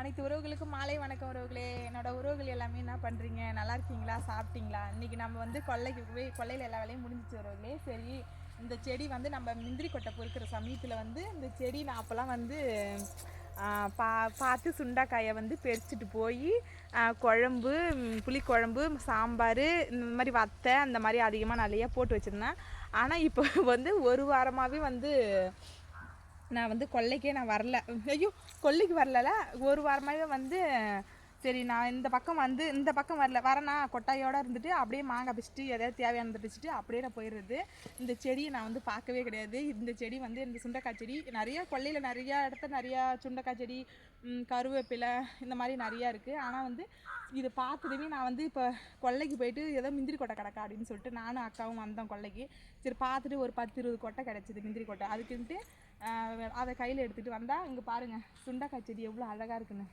அனைத்து உறவுகளுக்கும் மாலை வணக்கம் உறவுகளே. என்னோட உறவுகள் எல்லாமே என்ன பண்ணுறீங்க நல்லா இருக்கீங்களா? சாப்பிட்டீங்களா? இன்றைக்கி நம்ம வந்து கொள்ளைக்கு போய் கொல்லையில் எல்லா வேலையும் முடிஞ்சிச்சு உறவுகளே. சரி இந்த செடி வந்து நம்ம முந்திரி கொட்டை பொறுக்கிற சமயத்தில் வந்து இந்த செடி நான் அப்போல்லாம் வந்து பா பார்த்து சுண்டைக்காயை வந்து பறிச்சுட்டு போய் குழம்பு புளிக்குழம்பு சாம்பார் இந்த மாதிரி வத்தை அந்த மாதிரி அதிகமாக நிறையா போட்டு வச்சுருந்தேன். ஆனால் இப்போ வந்து ஒரு வாரமாகவே வந்து நான் வந்து கொல்லைக்கே நான் வரல. ஐயோ கொல்லைக்கு வரல ஒரு வாரமாகவே வந்து சரி நான் இந்த பக்கம் வந்து இந்த பக்கம் வரல. வரேனா கொட்டாயோட இருந்துட்டு அப்படியே மாங்காய் பிச்சுட்டு எதாவது தேவையானதை பிச்சுட்டு அப்படியே நான் போயிடுறது. இந்த செடியை நான் வந்து பார்க்கவே கிடையாது. இந்த செடி வந்து இந்த சுண்டைக்காய் செடி நிறைய கொல்லையில் நிறையா இடத்துல நிறையா சுண்டைக்காய் செடி கருவேப்பிலை இந்த மாதிரி நிறையா இருக்குது ஆனால் வந்து இதை பார்த்ததுமே நான் வந்து இப்போ கொல்லைக்கு போயிட்டு ஏதோ முந்திரி கொட்டை கிடக்கா அப்படின்னு சொல்லிட்டு நானும் அக்காவும் வந்தோம் கொல்லைக்கு சரி பார்த்துட்டு ஒரு பத்து இருபது கொட்டை கிடச்சிது முந்திரி கொட்டை. அதுக்குன்ட்டு அதை கையில் எடுத்துகிட்டு வந்தால் இங்கே பாருங்கள் சுண்டைக்காய் செடி எவ்வளோ அழகாக இருக்குன்னு.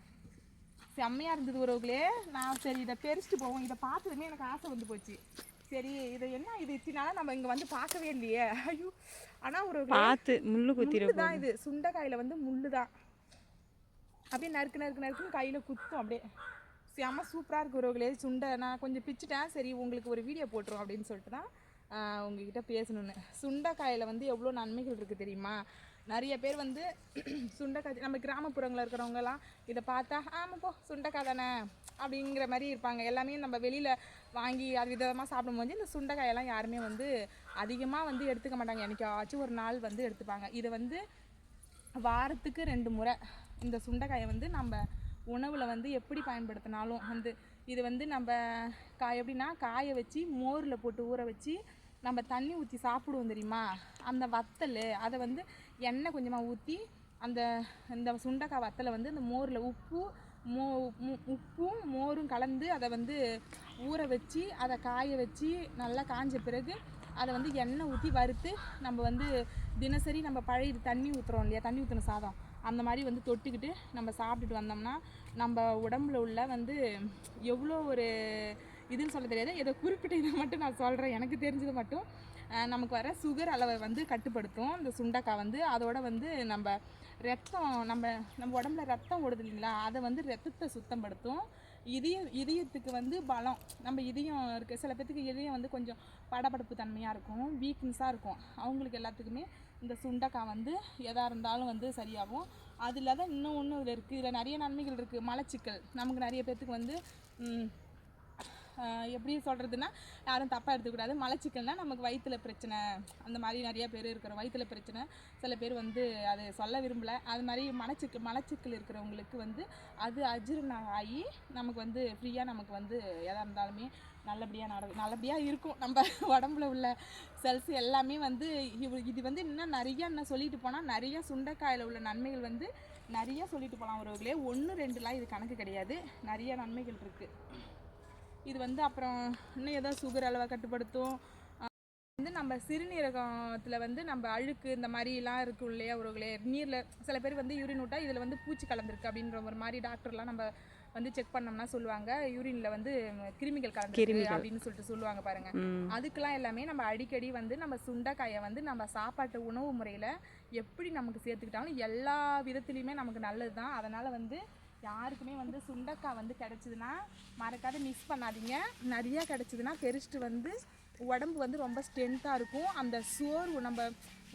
செம்மையாக இருந்தது உறவுகளே. நான் சரி இதை பெருசிட்டு போவோம். இதை பார்த்ததுமே எனக்கு ஆசை வந்து போச்சு. சரி இதை என்ன இது? இத்தினால நம்ம இங்கே வந்து பார்க்கவே இல்லையே. ஐயோ. ஆனால் ஒரு பார்த்து முள்ளு முள்ளு தான் இது. சுண்டைக்காயில் வந்து முள்ளு தான் அப்படியே நறுக்கு நறுக்கு நறுக்குன்னு கையில் குத்தும் அப்படியே. செம்ம சூப்பராக இருக்கு உறவுகளே. சுண்டை நான் கொஞ்சம் பிச்சுட்டேன். சரி உங்களுக்கு ஒரு வீடியோ போட்டுரும் அப்படின்னு சொல்லிட்டு தான் உங்ககிட்ட பேசணுன்னு சுண்டைக்காயில் வந்து எவ்வளோ நன்மைகள் இருக்குது தெரியுமா? நிறைய பேர் வந்து சுண்டைக்காய் நம்ம கிராமப்புறங்களில் இருக்கிறவங்கலாம் இதை பார்த்தா ஆமாம் போ சுண்டைக்காய் தானே அப்படிங்கிற மாதிரி இருப்பாங்க. எல்லாமே நம்ம வெளியில் வாங்கி அது விதமாக சாப்பிடும்போது இந்த சுண்டைக்காயெல்லாம் யாருமே வந்து அதிகமாக வந்து எடுத்துக்க மாட்டாங்க. என்றைக்காச்சும் ஒரு நாள் வந்து எடுத்துப்பாங்க. இதை வந்து வாரத்துக்கு ரெண்டு முறை இந்த சுண்டைக்காயை வந்து நம்ம உணவில் வந்து எப்படி பயன்படுத்தினாலும் வந்து இது வந்து நம்ம காய் எப்படின்னா காய வச்சு மோரில் போட்டு ஊற வச்சு நம்ம தண்ணி ஊற்றி சாப்பிடுவோம் தெரியுமா? அந்த வத்தல் அதை வந்து எண்ணெய் கொஞ்சமாக ஊற்றி அந்த இந்த சுண்டக்காய் வத்தலை வந்து இந்த மோரில் உப்பு மோ மு- உப்பும் மோரும் கலந்து அதை வந்து ஊற வச்சு அதை காய வச்சு நல்லா காஞ்ச பிறகு அதை வந்து எண்ணெய் ஊற்றி வறுத்து நம்ம வந்து தினசரி நம்ம பழைய தண்ணி ஊற்றுறோம் இல்லையா? தண்ணி ஊற்றின சாதம். அந்த மாதிரி வந்து தொட்டுக்கிட்டு நம்ம சாப்பிட்டுட்டு வந்தோம்னா நம்ம உடம்புல உள்ள வந்து எவ்வளோ ஒரு இதுன்னு சொல்ல தெரியாது. ஏதோ குறிப்பிட்ட இதை மட்டும் நான் சொல்கிறேன் எனக்கு தெரிஞ்சது மட்டும். நமக்கு வர சுகர் அளவை வந்து கட்டுப்படுத்தும். இந்த சுண்டக்காய் வந்து அதோட வந்து நம்ம ரத்தம் நம்ம நம்ம உடம்புல ரத்தம் ஓடுது இல்லைங்களா? அதை வந்து ரத்தத்தை சுத்தப்படுத்தும். இதய இதயத்துக்கு வந்து பலம். நம்ம இதயம் இருக்குது சில பேர்த்துக்கு இதயம் வந்து கொஞ்சம் படபடப்பு தன்மையாக இருக்கும் வீக்னஸாக இருக்கும். அவங்களுக்கு எல்லாத்துக்குமே இந்த சுண்டக்காய் வந்து எதாக இருந்தாலும் வந்து சரியாகும். அது இல்லாத இன்னும் ஒன்று இதில் இருக்குது இதில் நிறைய நன்மைகள் இருக்குது மலச்சிக்கல். நமக்கு நிறைய பேர்த்துக்கு வந்து எப்படி சொல்கிறதுனா யாரும் தப்பாக எடுத்துக்கூடாது மலச்சிக்கல்னா நமக்கு வயிற்றில் பிரச்சனை அந்த மாதிரி நிறைய பேர் இருக்கிற வயிற்றில் பிரச்சனை. சில பேர் வந்து அதை சொல்ல விரும்பலை. அது மாதிரி மலச்சிக்கல் மலச்சிக்கல் இருக்கிறவங்களுக்கு வந்து அது அஜீரணம் ஆகி நமக்கு வந்து ஃப்ரீயாக நமக்கு வந்து எதாக இருந்தாலுமே நல்லபடியாக நட நல்லபடியாக இருக்கும். நம்ம உடம்புல உள்ள செல்ஸ் எல்லாமே வந்து இது வந்து இன்னும் நிறைய இன்னும் சொல்லிட்டு போனால் நிறைய சுண்டைக்காயில் உள்ள நன்மைகள் வந்து நிறைய சொல்லிட்டு போகலாம் உறவுகளே. ஒன்று ரெண்டுலாம் இது கணக்கு கிடையாது. நிறைய நன்மைகள் இருக்குது இது வந்து அப்புறம் இன்னும் ஏதோ சுகர் அளவை கட்டுப்படுத்தும். வந்து நம்ம சிறுநீரகத்தில் வந்து நம்ம அழுக்கு இந்த மாதிரிலாம் இருக்கும் இல்லையா உறவுகளே நீரில் சில பேர் வந்து யூரின் விட்டா இதில் வந்து பூச்சி கலந்துருக்கு அப்படின்ற ஒரு மாதிரி டாக்டர்லாம் நம்ம வந்து செக் பண்ணோம்னா சொல்லுவாங்க. யூரினில் வந்து கிருமிகள் கலந்துருக்கு அப்படின்னு சொல்லிட்டு சொல்லுவாங்க பாருங்க. அதுக்கெல்லாம் எல்லாமே நம்ம அடிக்கடி வந்து நம்ம சுண்டைக்காயை வந்து நம்ம சாப்பாட்டு உணவு முறையில் எப்படி நமக்கு சேர்த்துக்கிட்டாலும் எல்லா விதத்துலேயுமே நமக்கு நல்லது தான் அதனால் வந்து யாருக்குமே வந்து சுண்டைக்காய் வந்து கிடச்சிதுன்னா மறக்காத மிஸ் பண்ணாதீங்க. நிறைய கிடச்சிதுன்னா பெரிச்சிட்டு வந்து உடம்பு வந்து ரொம்ப ஸ்ட்ரென்த்தாக இருக்கும். அந்த சோர்வு நம்ம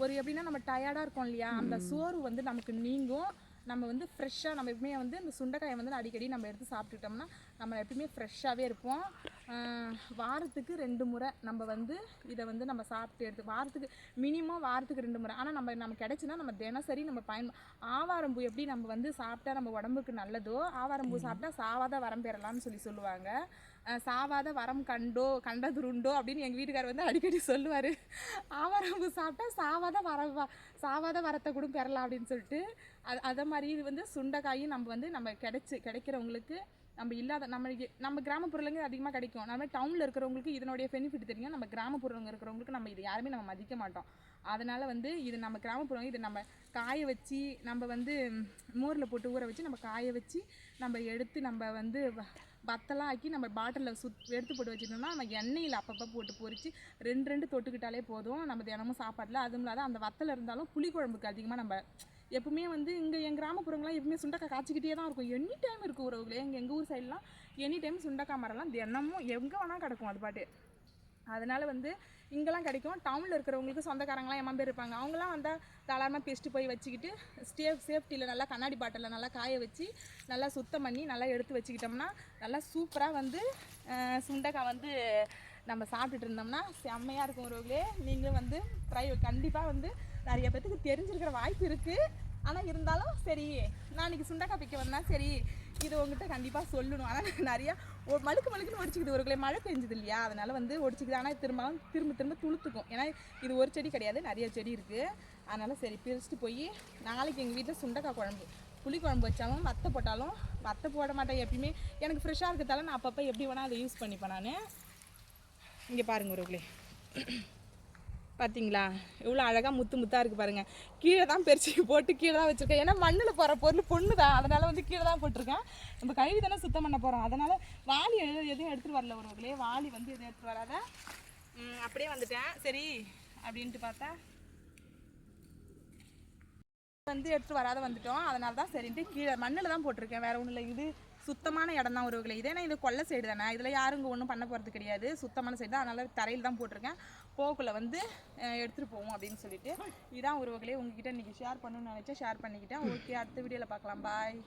ஒரு எப்படின்னா நம்ம டயர்டாக இருக்கோம் இல்லையா? அந்த சோர்வு வந்து நமக்கு நீங்கும். நம்ம வந்து ஃப்ரெஷ்ஷாக நம்ம எப்பவுமே வந்து இந்த சுண்டைக்காயை வந்து அடிக்கடி நம்ம எடுத்து சாப்பிட்டுட்டோம்னா நம்ம எப்பவுமே ஃப்ரெஷ்ஷாகவே இருப்போம். வாரத்துக்கு ரெண்டு முறை நம்ம வந்து இதை வந்து நம்ம சாப்பிட்டு எடுத்து வாரத்துக்கு மினிமம் வாரத்துக்கு ரெண்டு முறை. ஆனால் நம்ம நம்ம கிடைச்சுன்னா நம்ம தினசரி நம்ம பயன் ஆவாரம்பூ எப்படி நம்ம வந்து சாப்பிட்டா நம்ம உடம்புக்கு நல்லதோ ஆவாரம்பூ சாப்பிட்டா சாவாத வரம் பெறலாம்னு சொல்லி சொல்லுவாங்க. சாவாத வரம் கண்டோ கண்டதுருண்டோ அப்படின்னு எங்கள் வீட்டுக்காரர் வந்து அடிக்கடி சொல்லுவார். ஆவாரம்பூ சாப்பிட்டா சாவாத வர சாவாத வரத்தை கூட பெறலாம் அப்படின்னு சொல்லிட்டு அது அதை மாதிரி இது வந்து சுண்டைக்காயும் நம்ம வந்து நம்ம கிடைச்சி கிடைக்கிறவங்களுக்கு நம்ம இல்லாத நம்ம நம்ம கிராமப்புறங்க அதிகமாக கிடைக்கும். நம்ம டவுனில் இருக்கிறவங்களுக்கு இதனுடைய பெனிஃபிட் தெரியும். நம்ம கிராமப்புறங்க இருக்கிறவங்களுக்கு நம்ம இது யாருமே நம்ம மதிக்க மாட்டோம். அதனால் வந்து இது நம்ம கிராமப்புறம் இது நம்ம காய வச்சு நம்ம வந்து மோரில் போட்டு ஊற வச்சு நம்ம காய வச்சு நம்ம எடுத்து நம்ம வந்து வ- வத்தலாம் ஆக்கி நம்ம பாட்டிலில் சுத் எடுத்து போட்டு வச்சுட்டோம்னா நம்ம எண்ணெயில் அப்பப்போ போட்டு பொறிச்சு ரெண்டு ரெண்டு தொட்டுக்கிட்டாலே போதும். நம்ம தினமும் சாப்பாட்டில். அதுவும் இல்லாத அந்த வத்தல் இருந்தாலும் புளிக்குழம்புக்கு அதிகமாக நம்ம எப்பவுமே வந்து இங்கே என் கிராமப்புறங்கள்லாம் எப்பவுமே சுண்டக்காய் காய்ச்சிக்கிட்டே தான் இருக்கும். எனி டைம் இருக்கும் உறவுகளே. எங்கள் எங்கள் ஊர் சைட்லாம் எனி டைம் சுண்டக்காய் மரம்லாம் தினமும் எங்கே வேணால் கிடக்கும் அது பாட்டு. அதனால வந்து இங்கெல்லாம் கிடைக்கும். டவுனில் இருக்கிறவங்களுக்கு சொந்தக்காரங்களாம் எம்மா பேர் இருப்பாங்க. அவங்களாம் வந்தால் தாராளமாக பெஸ்ட்டு போய் வச்சுக்கிட்டு ஸ்டேஃப் சேஃப்டியில் நல்லா கண்ணாடி பாட்டிலில் நல்லா காய வச்சு நல்லா சுத்தம் பண்ணி நல்லா எடுத்து வச்சுக்கிட்டோம்னா நல்லா சூப்பராக வந்து சுண்டக்காய் வந்து நம்ம சாப்பிட்டுட்டு இருந்தோம்னா செம்மையாக இருக்கும் உறவுகளே. நீங்களும் வந்து ட்ரை கண்டிப்பாக வந்து நிறைய பேத்துக்கு தெரிஞ்சிருக்கிற வாய்ப்பு இருக்குது ஆனால் இருந்தாலும் சரி நான் இன்னைக்கு சுண்டக்காய் பிக்க வந்தேன். சரி இது உங்ககிட்ட கண்டிப்பாக சொல்லணும். ஆனால் நிறையா ஒரு மழுக்கு மழுக்குன்னு ஒடிச்சிக்குது ஒரு கிளை மழை பெஞ்சுது இல்லையா? அதனால் வந்து ஒடிச்சிக்குது. ஆனால் திரும்பவும் திரும்ப திரும்ப துளுத்துக்கும். ஏன்னா இது ஒரு செடி கிடையாது நிறைய செடி இருக்குது அதனால் சரி பிரிச்சுட்டு போய் நாளைக்கு எங்கள் வீட்டில் சுண்டக்காய் குழம்பு. புளி குழம்பு வச்சாலும் வத்த போட்டாலும் வத்த போட மாட்டேன் எப்பயுமே. எனக்கு ஃப்ரெஷ்ஷாக இருக்கிறதால நான் அப்பப்போ எப்படி வேணால் அதை யூஸ் பண்ணிப்பேன் நான். இங்கே பாருங்கள் உறவுகளே பார்த்தீங்களா எவ்வளோ அழகாக முத்து முத்தாக இருக்குது பாருங்கள் கீழே தான் பெருச்சி போட்டு கீழே தான் வச்சுருக்கேன். ஏன்னா மண்ணில் போகிற பொருள் பொண்ணு தான் அதனால் வந்து கீழே தான் போட்டிருக்கேன். நம்ம கழுவி தானே சுத்தம் பண்ண போகிறோம் அதனால் வாளி எதுவும் எடுத்துகிட்டு வரல உறவுகளே வாளி வந்து எதுவும் எடுத்துகிட்டு வராத. அப்படியே வந்துட்டேன். சரி அப்படின்ட்டு பார்த்தா வந்து எடுத்துகிட்டு வராத வந்துட்டோம். அதனால தான் சரின்ட்டு கீழே மண்ணில் தான் போட்டிருக்கேன். வேறு ஒன்றும் இல்லை. இது சுத்தமான இடம் தான் உறவுகளை. இதே இது கொல்லை சைடு தானே. இதில் யாரும் இங்கே ஒன்றும் பண்ண போகிறது கிடையாது. சுத்தமான சைடு தான். அதனால் தரையில் தான் போட்டிருக்கேன். போக்குள்ள வந்து எடுத்துகிட்டு போவோம் அப்படின்னு சொல்லிட்டு. இதான் உறவுகளே. உங்ககிட்ட இன்றைக்கி ஷேர் பண்ணணும்னு நினச்சா ஷேர் பண்ணிக்கிட்டேன். ஓகே அடுத்த வீடியோவில் பார்க்கலாம். பாய்